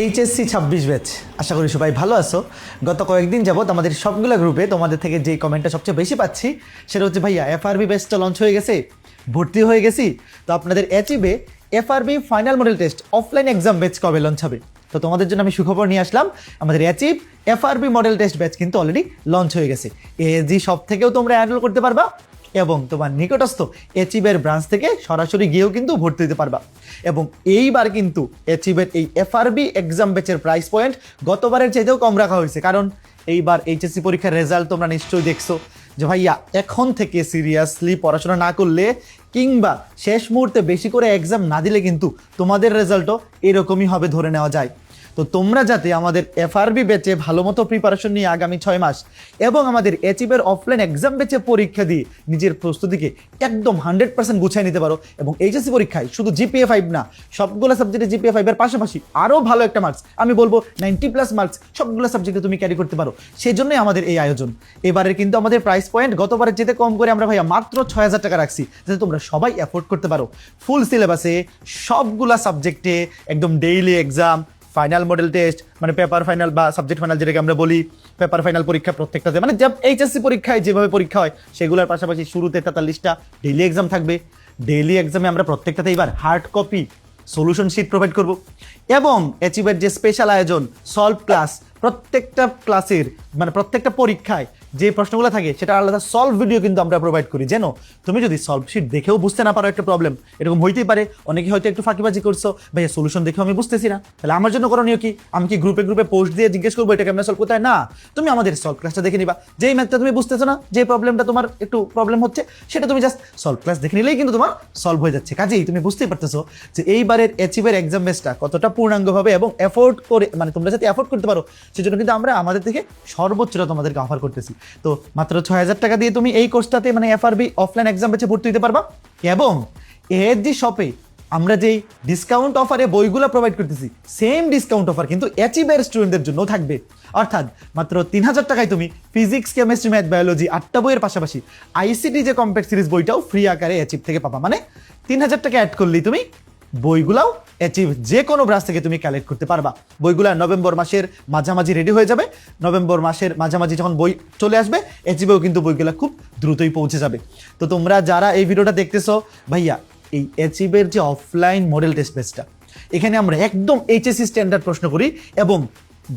HSC ছাব্বিশ batch. আশা করি সবাই ভালো আছো। গত কয়েকদিন যাবত আমাদের সবগুলো গ্রুপে তোমাদের থেকে যেই কমেন্টটা সবচেয়ে বেশি পাচ্ছি, সেটা হচ্ছে ভাইয়া এফআরবি ব্যাচটা লঞ্চ হয়ে গেছে, ভর্তি হয়ে গেছি। তো আপনাদের অ্যাচিভে FRB final model test offline exam batch কবে লঞ্চ হবে? তো তোমাদের জন্য আমি সুখবর নিয়ে আসলাম, আমাদের achieve FRB model test batch কিন্তু অলরেডি লঞ্চ হয়ে গেছে। এজি সব থেকেও তোমরা অ্যানরোল করতে পারবা। এবং তোমার নিকটস্থ এচিবের ব্রাঞ্চ থেকে সরাসরি গিয়েও কিন্তু ভর্তি দিতে পারবা। এবং এইবার কিন্তু এচিবের এই এফআরবি এক্সাম ব্যাচের প্রাইস পয়েন্ট গতবারের চাইতেও কম রাখা হয়েছে। কারণ এইবার এইচএসসি পরীক্ষার রেজাল্ট তোমরা নিশ্চয়ই দেখছ যে ভাইয়া, এখন থেকে সিরিয়াসলি পড়াশোনা না করলে কিংবা শেষ মুহূর্তে বেশি করে এক্সাম না দিলে কিন্তু তোমাদের রেজাল্টও এরকমই হবে ধরে নেওয়া যায়। তো তোমরা যাতে আমাদের এফআরবি ব্যাচে ভালো মতো প্রিপারেশন নিয়ে আগামী ছয় মাস এবং আমাদের এচিভের অফলাইন এক্সাম ব্যাচে পরীক্ষা দিয়ে নিজের প্রস্তুতিকে একদম হান্ড্রেড পার্সেন্ট গুছিয়ে নিতে পারো এবং এইচএসসি পরীক্ষায় শুধু জিপিএ ফাইভ না, সবগুলো সাবজেক্টে জিপিএ ফাইভের পাশাপাশি আরও ভালো একটা মার্কস আমি বলব নাইনটি প্লাস মার্কস সবগুলো সাবজেক্টে তুমি ক্যারি করতে পারো। সেই জন্যই আমাদের এই আয়োজন। এবারে কিন্তু আমাদের প্রাইস পয়েন্ট গতবারের যেতে কম করে আমরা ভাইয়া মাত্র ছয় হাজার টাকা রাখছি, যাতে তোমরা সবাই অ্যাফোর্ড করতে পারো। ফুল সিলেবাসে সবগুলা সাবজেক্টে একদম daily exam final model test মানে পেপার ফাইনাল বা সাবজেক্ট ফাইনাল যেটাকে আমরা বলি পেপার ফাইনাল পরীক্ষা প্রত্যেকটাতে। মানে যা এইচএসসি পরীক্ষায় যেভাবে পরীক্ষা হয়, সেগুলোর পাশাপাশি শুরুতে তেতাল্লিশটা ডেলি এক্সাম থাকবে। ডেলি এক্সামে আমরা প্রত্যেকটাতে এবার hard copy solution sheet provide করব। এবং অ্যাচিভের যে স্পেশাল আয়োজন সলভ ক্লাস প্রত্যেকটা ক্লাসের মানে প্রত্যেকটা পরীক্ষায় যে প্রশ্নগুলো থাকে সেটা আলাদা সলভ ভিডিও কিন্তু আমরা প্রোভাইড করি। যেন তুমি যদি সলভ শিট দেখেও বুঝতে না পারো একটা প্রবলেম এরকম হইতেই পারে। অনেকে হয়তো একটু ফাঁকিবাজি করছ, ভাইয়া সলিউশন দেখেও আমি বুঝতেছি না। তাহলে আমার জন্য করণীয় কি? আমি কি গ্রুপে গ্রুপে পোস্ট দিয়ে জিজ্ঞেস করব, এটা কেমন সলভ কোথায় না, তুমি আমাদের সলভ ক্লাসটা দেখে নিবা। যেই ম্যাথটা তুমি বুঝতেছো না যে প্রবলেমটা তোমার একটু প্রবলেম হচ্ছে, সেটা তুমি জাস্ট সলভ ক্লাস দেখে নিলেই কিন্তু তোমার সলভ হয়ে যাচ্ছে। কাজেই তুমি বুঝতেই পারতেছো যে এইবারের অ্যাচিভের এক্সাম বেসটা কতটা পূর্ণাঙ্গভাবে এবং এফোর্ড করে মানে তোমরা যাতে এফোর্ড করতে পারো, সেজন্য কিন্তু আমরা আমাদের থেকে সর্বোচ্চটা তোমাদেরকে অফার করতেছি। তো মাত্র ছয় হাজার টাকা দিয়ে তুমি এই কোর্সটাতে মানে এফআরবি অফলাইন এক্সাম বেছে ভর্তি দিতে পারবা। এবং এএসজি শপে আমরা যেই ডিসকাউন্ট অফারে বইগুলো প্রোভাইড করতেছি সেম ডিসকাউন্ট অফার কিন্তু অ্যাচিভের স্টুডেন্টদের জন্য থাকবে। অর্থাৎ মাত্র তিন হাজার টাকায় তুমি ফিজিক্স কেমিস্ট্রি ম্যাথ বায়োলজি আটটা বইয়ের পাশাপাশি আইসিটি যে কম্প্যাক্ট সিরিজ বইটাও ফ্রি আকারে অ্যাচিভ থেকে পাবা। মানে তিন হাজার টাকা অ্যাড করলেই তুমি বইগুলাও অ্যাচিভ যে কোনো ব্রাঞ্চ থেকে তুমি কালেক্ট করতে পারবা। বইগুলা নভেম্বর মাসের মাঝামাঝি রেডি হয়ে যাবে। নভেম্বর মাসের মাঝামাঝি যখন বই চলে আসবে অ্যাচিভেও কিন্তু বইগুলা খুব দ্রুতই পৌঁছে যাবে। তো তোমরা যারা এই ভিডিওটা দেখতেছো, ভাইয়া, এই অ্যাচিভের যে অফলাইন মডেল টেস্ট বেসটা এখানে আমরা একদম এইচএসসি স্ট্যান্ডার্ড প্রশ্ন করি এবং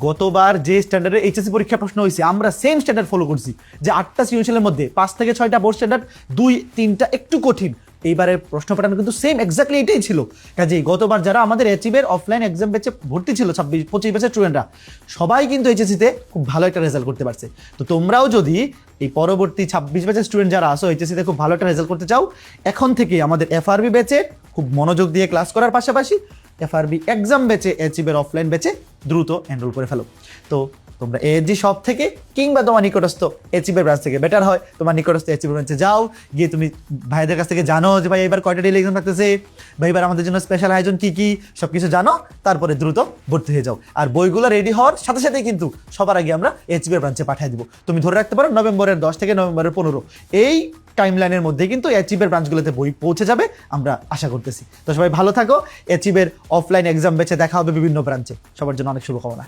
গতবার যে স্ট্যান্ডার্ডে এইচএসসি পরীক্ষা প্রশ্ন হয়েছে আমরা সেম স্ট্যান্ডার্ড ফলো করছি যে আটটা সিউশনের মধ্যে পাঁচ থেকে ছয়টা বোর্ড স্ট্যান্ডার্ড দুই, তিনটা একটু কঠিন। এইবারের প্রশ্ন প্যাটার্ন কিন্তু সেম এক্স্যাক্টলি এটাই ছিল। কাজেই গতবার যারা আমাদের অ্যাচিভের অফলাইন এক্সাম বেচে ভর্তি ছিল, ছাব্বিশ, পঁচিশ বছর স্টুডেন্টরা সবাই কিন্তু এইচএসিতে খুব ভালো একটা রেজাল্ট করতে পারছে। তো তোমরাও যদি এই পরবর্তী ছাব্বিশ ব্যাচের স্টুডেন্ট যারা আসো এইচএসিতে খুব ভালো একটা রেজাল্ট করতে চাও, এখন থেকে আমাদের এফআরবি ব্যাচে খুব মনোযোগ দিয়ে ক্লাস করার পাশাপাশি এফআরবি এক্সাম বেচে অ্যাচিভের অফলাইন বেচে দ্রুত এনরোল করে ফেলো। তো তোমরা এজি শপ থেকে কিংবা তোমার নিকটস্থ এচিপের ব্রাঞ্চ থেকে বেটার হয়। তোমার নিকটস্থ এচিপের ব্রাঞ্চে যাও, গিয়ে তুমি ভাইদের কাছ থেকে জানো যে ভাই এবার কয়টা ডেলি এক্সাম থাকতেছে, ভাই এবার আমাদের জন্য স্পেশাল আয়োজন কি কি সব কিছু জানো, তারপরে দ্রুত ভর্তি হয়ে যাও। আর বইগুলো রেডি হওয়ার সাথে সাথে কিন্তু সবার আগে আমরা এচিপের ব্রাঞ্চে পাঠিয়ে দিব। তুমি ধরে রাখতে পারো নভেম্বরের দশ থেকে নভেম্বরের পনেরো। এই টাইম লাইনের মধ্যে কিন্তু অ্যাচিভের ব্রাঞ্চগুলোতে বই পৌঁছে যাবে আমরা আশা করতেছি। তো সবাই ভালো থাকো অ্যাচিভের অফলাইন এক্সাম বেছে দেখা হবে বিভিন্ন ব্রাঞ্চে সবার জন্য অনেক শুভকামনা।